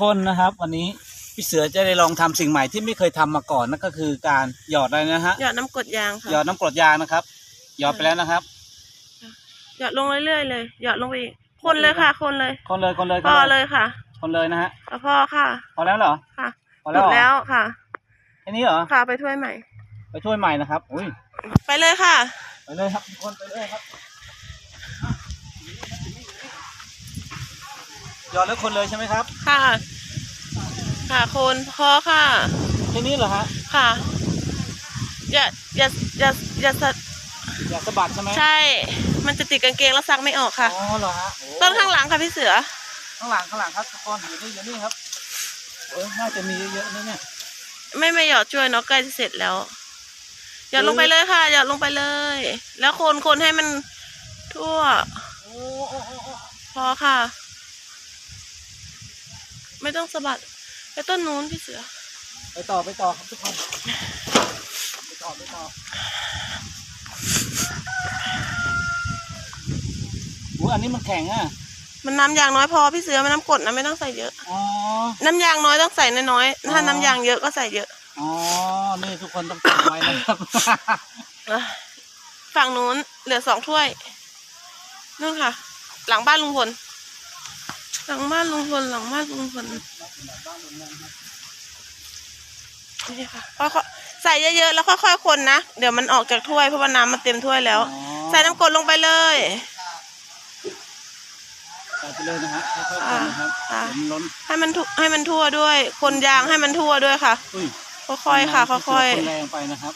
คนนะครับ วันนี้พี่เสือจะได้ลองทำสิ่งใหม่ที่ไม่เคยทำมาก่อนนั่นก็คือการหยอดอะไรนะฮะหยอดน้ำกรดยางค่ะหยอดน้ำกรดยางนะครับ หยอดไปแล้วนะครับ หยอดลงเรื่อยๆเลย หยอดลงไปอีกคนเลยค่ะ คนเลย คนเลยคนเลยพอเลยค่ะคนเลยนะฮะเอาพอค่ะพอแล้วเหรอค่ะพอหแล้ยุวดเหรอแล้วค่ะแค่นี้เหรอค่ะไปถ้วยใหม่ ไปช่วยใหม่นะครับอุ้ยไปเลยค่ะ ไปเลยครับทุกคนไปเลยครับ หยอดแล้วคนเลยใช่ไหมครับ ค่ะ ค่ะคนพอค่ะ แค่นี้เหรอฮะ ค่ะ อย่าอย่าอย่าอย่าสะอยากสะบัดใช่ไหมใช่ มันจะติดกางเกงแล้วซักไม่ออกค่ะ อ๋อเหรอฮะโอ้ต้นข้างหลังค่ะพี่เสือ ข้างหลังข้างหลังครับทุกคนอยู่นี่อยู่นี่ครับเออน่าจะมีเยอะๆนะเนี่ย ไม่ไม่หยอดช่วยเนาะใกล้จะเสร็จแล้ว หยอดลงไปเลยค่ะ หยอดลงไปเลย แล้วคนคนให้มันทั่ว โอ้โอ้โอ้โอ้ พอค่ะ ไม่ต้องสะบัด ไปต้นนู้นพี่เสือ ไปต่อไปต่อครับทุกคนไปต่อไปต่ออู้อันนี้มันแข็งอะ มันน้ำยางน้อยพอพี่เสือมันน้ำกรดนะไม่ต้องใส่เยอะ อ๋อ น้ำยางน้อยต้องใส่น้อยๆอ๋ถ้าอน้ำยางเยอะก็ใส่เยอะอ๋อ นี่ทุกคนต้องจำไว้นะครับอะฝั่งนู้นเหลือสองถ้วยนู่นค่ะ หลังบ้านลุงพล หลังบ้านลุงพลหลังบ้านลุงพลนี่ค่ะค่อยๆใส่เยอะๆแล้วค่อยๆคนนะ เดี๋ยวมันออกจากถ้วยเพราะว่าน้ำมันเต็มถ้วยแล้วอ๋อใส่น้ำกรดลงไปเลยใส่ไปเลยนะฮะค่อยๆคนนะครับอ่าเดี๋ยวมันล้นให้มันทุให้มันทั่วด้วย คนยางให้มันทั่วด้วยค่ะ อุ้ยค่อยๆค่ะ ค่อยคนแรงไปนะครับ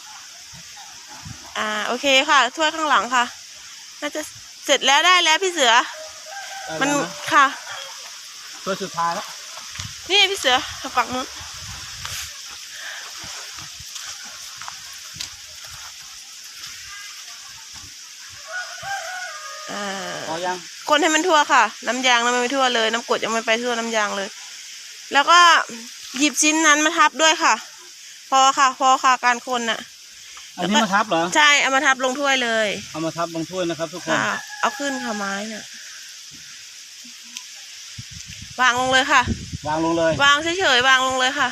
ๆ อ่า โอเคค่ะ ถ้วยข้างหลังค่ะ น่าจะเสร็จแล้วได้แล้วพี่เสือได้มันแล้วนะค่ะ ตัวสุดท้ายแล้วนี่พี่เสือฝั่งนู้นอ่าพอยังคนให้มันทั่วค่ะ น้ำยางน้ำมันไม่ทั่วเลย น้ำกรดยังไม่ไปทั่วน้ำยางเลย แล้วก็หยิบชิ้นนั้นมาทับด้วยค่ะ พอค่ะ พอค่ะการคนน่ะอันนี้มาทับเหรอ ใช่ เอามาทับลงถ้วยเลย เอามาทับบางถ้วยนะครับทุกคนค่ะเอาขึ้นค่ะไม้น่ะ วางลงเลยค่ะ วางลงเลย วางเฉยๆวางลงเลยค่ะ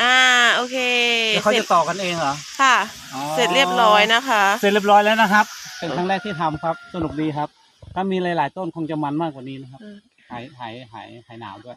อ่าโอเคแล้วเขาเสร็จะจต่อกันเองเหรอค่ะ อ๋อเสร็จเรียบร้อยนะคะ เสร็จเรียบร้อยแล้วนะครับ เป็นครั้งแรกที่ทำครับ สนุกดีครับ ถ้ามีหลาย ๆ ต้นคงจะมันมากกว่านี้นะครับอืมหายหายหายหายหนาวด้วย